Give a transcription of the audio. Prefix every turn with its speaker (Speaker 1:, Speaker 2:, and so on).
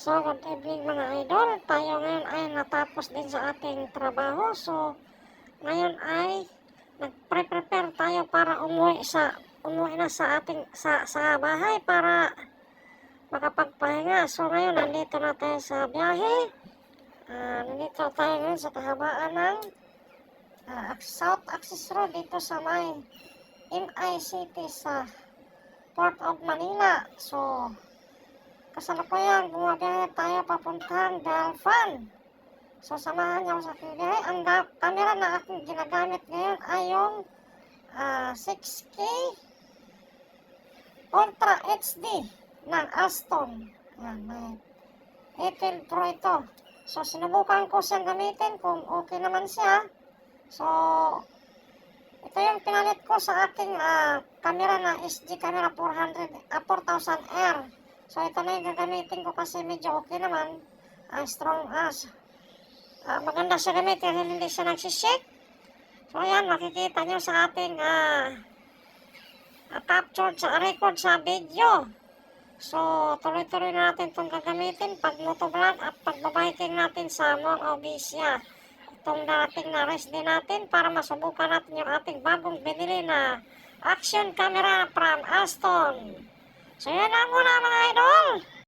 Speaker 1: So, good evening mga idol. Tayo ngayon ay natapos din sa ating trabaho. So, ngayon ay nag-prepare tayo para umuwi sa umuwi na sa ating sa, sa bahay para makapagpahinga. So, ngayon nandito na tayo sa biyahe. Ah, nandito tayo ngayon sa kahabaan ng ah, South Access Road dito sa may MI City sa Port of Manila. So, kasalukuyan, bumabiyahe tayo papuntang Delfan. So, samahan niyo sa aking biyahe. Ang camera na aking ginagamit ngayon ay yung ah, 6K Ultra HD ng Aston. Yan, may Apple Pro ito. So, sinubukan ko siyang gamitin kung okay naman siya. So, ito yung pinalit ko sa aking ah, camera na SD camera 400, ah, 4000R. So, ito na yung gagamitin ko kasi medyo okay naman. Ang strong as. Ah, maganda siya gamitin kasi hindi siya nagsishake. So, ayan, makikita nyo sa ating ah, ah, captured sa record sa video. So, tuloy-tuloy natin itong gagamitin pag motovlog at pagbabiking natin sa Mall Obisia. Itong darating na rest din natin para masubukan natin yung ating bagong binili na action camera from Aston. So, yan lang muna mga idol.